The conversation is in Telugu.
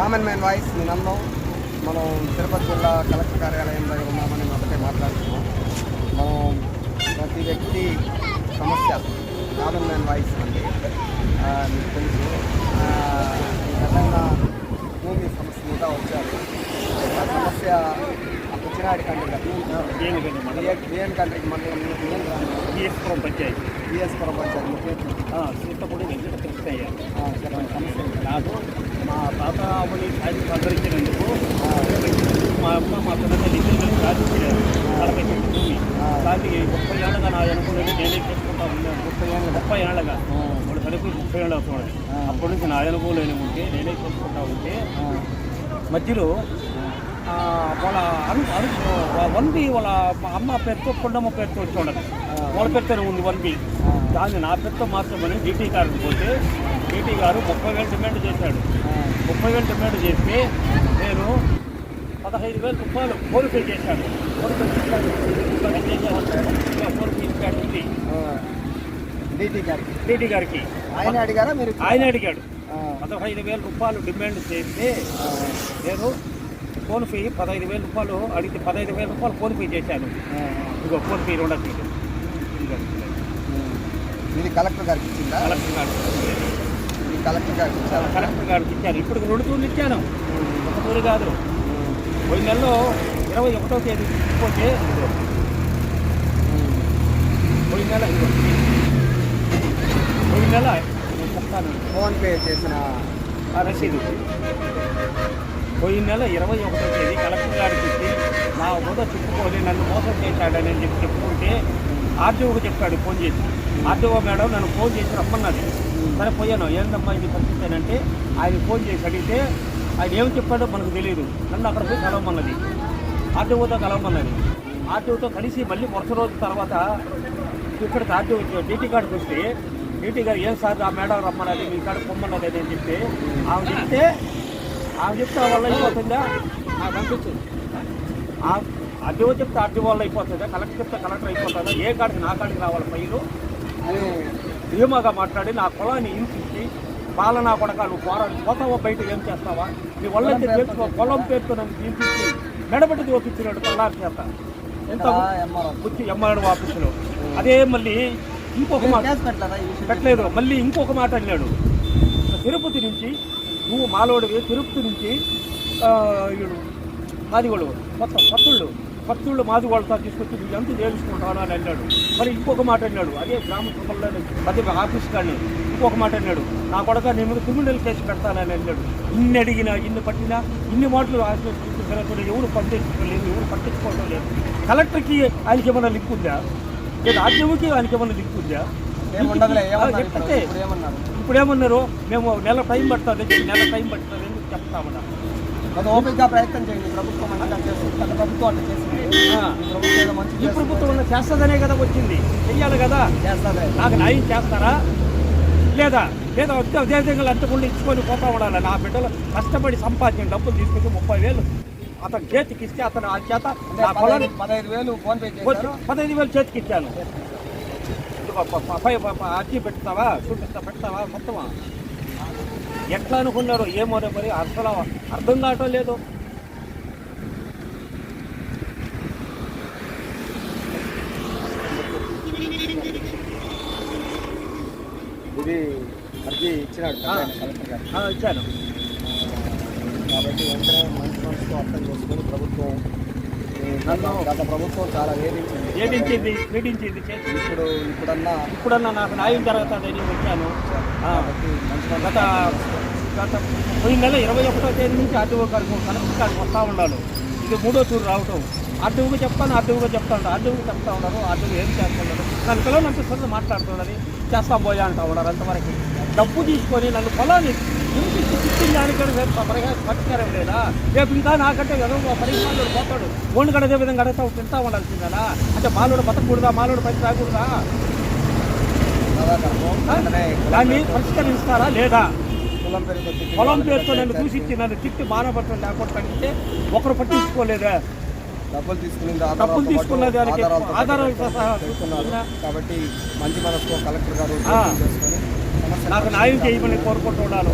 కామన్ మ్యాన్ వాయిస్ నిన్నందం మనం తిరుపతి జిల్లా కలెక్టర్ కార్యాలయం దగ్గర ఉన్నామని ఒకటే మాట్లాడుతున్నాం. మనం ప్రతి వ్యక్తి సమస్య కామన్ మ్యాన్ వాయిస్ అండి మీకు తెలుసు. విధంగా భూమి సమస్య మీద వచ్చారు. ఆ సమస్య ఆ పుచ్చినాడి కంట్రీ బిఎన్ కంట్రీకి మండలం. బిఎన్ ఈఎస్పురం పంచాయతీ. బిఎస్పురం పంచాయతీ. సీతపూడి వెంకట కృష్ణయ్య? నాకు మా తాత అమ్మని సాయం సహకరించినందుకు మా అమ్మ మా పిల్లలు ఇద్దరు సాధించారు నలభై చెట్టు భూమి దాన్ని ముప్పై ఏళ్ళగా నా అనుకున్నది నేనే చేసుకుంటా ఉన్నాను. ముప్పై ఏళ్ళ ముప్పై ఏళ్ళగా. ఇప్పుడు చనిపోయి ముప్పై ఏళ్ళు అవుతున్నాడు. అప్పటి నుంచి నా అనుకూలం ఉంటే నేనే చేసుకుంటా ఉంటే మధ్యలో వాళ్ళ అను అను వన్ బి వాళ్ళ అమ్మ పేరుతో కొండమ్మ పేరుతో వచ్చి ఉండదు. వాళ్ళ పేరుతోనే ఉంది వన్ బి. దాన్ని నా పేరుతో మార్చమని డీటీ గారికి పోతే డీటీ గారు ముప్పై వేలు డిమాండ్ చేశాడు. ముప్పై వేలు డిమాండ్ చేస్తే నేను పదహైదు వేల రూపాయలు చేశాను. ఫోన్పే చేశాను. ఫోన్పే చేశాను ఫోన్పే ఇచ్చాడు ఉంది డీటీ గారికి. డీటీ గారికి. ఆయన అడిగారా? మీరు ఆయన అడిగాడు. పదహైదు వేల రూపాయలు డిమాండ్ చేస్తే నేను ఫోన్పే పదహైదు వేల రూపాయలు అడిగితే పదహైదు వేల రూపాయలు ఫోన్పే చేశాను. ఆ, ఇదిగో ఫోన్పే రెండు ఇదిగో. ఉమ్. ఇది కలెక్టర్ గారికి ఇచ్చిందా? కలెక్టర్ గారు ఇది కలెక్టర్ గారికి ఇచ్చారా? కలెక్టర్ గారికి ఇచ్చాను ఇప్పుడు రెండు టూర్లు ఇచ్చాను. ఒక టూరు కాదు. పోయిన నెలలో ఇరవై ఒకటో తేదీ పోతే ఇదిగో. పోయిన నెల. పోయిన నెల చెప్తాను. ఫోన్ పే చేసిన రసీదు. పోయిన నెల ఇరవై ఒకటో తేదీ కలెక్టర్ గారికి ఇచ్చి నా హోదా చెప్పుకొని నన్ను మోసం చేశాడని చెప్పి చెప్పుకుంటే ఆర్టీఓకి చెప్పాడు ఫోన్ చేసి. ఆర్టీఓ మేడం నన్ను ఫోన్ చేసి రమ్మన్నది. సరే పోయాను. ఏందమ్మా ఇది పరిస్థితి అంటే ఆయన ఫోన్ చేసి అడిగితే ఆయన ఏం చెప్పాడో మనకు తెలియదు నన్ను అక్కడ పోయి కలవమన్నది. ఆర్టీఓతో కలవమన్నది. ఆర్టీఓతో కలిసి మళ్ళీ వరుస రోజు తర్వాత ఇక్కడ ఆర్టీఓ డీటీ కార్డుకి వస్తే డీటీ గారు ఏం సార్ ఆ మేడం రమ్మన్నది మీ కాడ పొమ్మన్నది అని చెప్తే ఆమె చెప్తే ఆమె చెప్తే వాళ్ళ వల్ల అయిపోతుందా? నాకు అనిపించింది. ఆర్టీఓ చెప్తే ఆర్టీఓ వల్ల అయిపోతుందా? కలెక్టర్ చెప్తే కలెక్టర్ అయిపోతుందా? ఏ కాడికి నా కాడికి రావాలి ఫైలు? అని ధీమాగా మాట్లాడి నా పొలాన్ని ఇంటించి పాలనా కొడక నువ్వు పోరాడు. పోతావా బయట? ఏం చేస్తావా? నీ వల్ల తెలుసుకో పొలం పేరుతో నన్ను ఇంటించి మెడబెట్టి ఒప్పించినాడు పల్లారి చేత. ఎంత వచ్చి ఎంఆర్ఓ. ఆఫీసులో. అదే మళ్ళీ ఇంకొక మాట పెట్టలేదా మళ్ళీ ఇంకొక మాట అన్నాడు. తిరుపతి నుంచి నువ్వు మాలోడివి. తిరుపతి నుంచి ఆ, ఈడు మాదిగోళ్ళు పత్తుళ్ళు పత్తుళ్ళు మాదిగోళ్ళతో తీసుకొచ్చి నువ్వు ఎంత తేల్చుకుంటాను అని అన్నాడు. మరి ఇంకొక మాట అన్నాడు. అదే గ్రామ సభల్లో మధ్య ఆఫీస్ కానీ ఇంకొక మాట అన్నాడు. నా కొడక నీ మీద క్రిమినల్ కేసు పెడతానని అన్నాడు. ఇన్ని అడిగినా ఇన్ని పట్టినా ఇన్ని మాటలు ఆశిస్తున్నారు ఎవరు పట్టించుకోలేదు ఎవరు పట్టించుకోవడం లేదు. కలెక్టర్కి ఆయనకి ఏమైనా లింక్ ఉందా? లేదా ఆర్టీఓకి ఆయనకి ఏమైనా లింక్ ఉందా? ఇప్పుడు? ఏమన్నారు? మేము నెల టైం పడుతుంది నెల టైం పడుతుంది అని చెప్తామన్నా అది ఓపికగా ప్రయత్నం చేయండి. ప్రభుత్వం అంటే చేస్తుంది గత ప్రభుత్వం అట్లా చేసింది. ప్రభుత్వం మంచి ఈ ప్రభుత్వం చేస్తుందనే కదా వచ్చింది. చెయ్యాలి కదా? చేస్తుంది. నాకు న్యాయం చేస్తారా? లేదా లేదా వచ్చే ఉద్యోగాలు అంతకుండా ఇచ్చుకొని పోతా ఉండాలి నా బిడ్డలు కష్టపడి సంపాదించిన డబ్బులు తీసుకొచ్చి ముప్పై వేలు అతను చేతికి ఇస్తే అతను ఆ చేత అంటే నా పొలాన్ని పదహైదు వేలు ఫోన్ పే పదహైదు వేలు చేతికి ఇచ్చాను. అర్జీ పెడతావా? చూపిస్తా పెడతావా? మొత్తమా? ఎట్లా అనుకున్నారు ఏమో మరి అసలు అర్థం కావటం లేదు. ఇది అర్జీ ఇచ్చినాడు ఇచ్చాను. కాబట్టి వెంటనే మంచి మనసుతో అర్థం చేసుకొని ప్రభుత్వం గత ప్రభుత్వం చాలా వేధించింది. పీడించింది చేసి ఇప్పుడు ఇప్పుడన్నా ఇప్పుడన్నా నాకు న్యాయం వచ్చాను కాబట్టి మంచి మనసు గత గత. పోయిన నెల ఇరవై ఒకటో తేదీ నుంచి ఆర్టీఓ గారికి కలెక్టర్ గారికి వస్తూ ఉన్నాను ఇది మూడో తూరు రావటం. ఆర్టీఓకి చెప్తాను ఆర్టీఓగా చెప్తాను ఆర్టీఓకి చెప్తా ఉన్నారు. ఆర్టీఓ ఏం చేస్తున్నారు నన్ను పిల్లలంటే సొంత మాట్లాడుతున్నది చేస్తా పోయా అంటా ఉన్నారు అంతవరకు. డబ్బు తీసుకొని నన్ను పొలాన్ని ఇంటికి చిక్కిన దానికంటే పరిష్కారం లేదా? రేపు ఇంకా నాకంటే ఏదో పరిష్కారం పోతాడు. ఓన్ కడ అదే విధంగా అడుగుతా తింటా ఉండాల్సిందేనా? అంటే మాలోడు బతకూడదా? మాలోడు పని రాకూడదా? దాన్ని పరిష్కరిస్తారా లేదా? పొలం పేరుతో నన్ను చూసి నన్ను తిట్టి మానవత్వం లేకుండా తగ్గితే ఒకరు పట్టించుకోలేదా? డబ్బులు తీసుకుని డబ్బులు తీసుకున్న దానికి చూస్తున్నా. కాబట్టి మంచి మనసుతో కలెక్టర్ గారు నాకు న్యాయం చేయమని కోరుకుంటున్నాను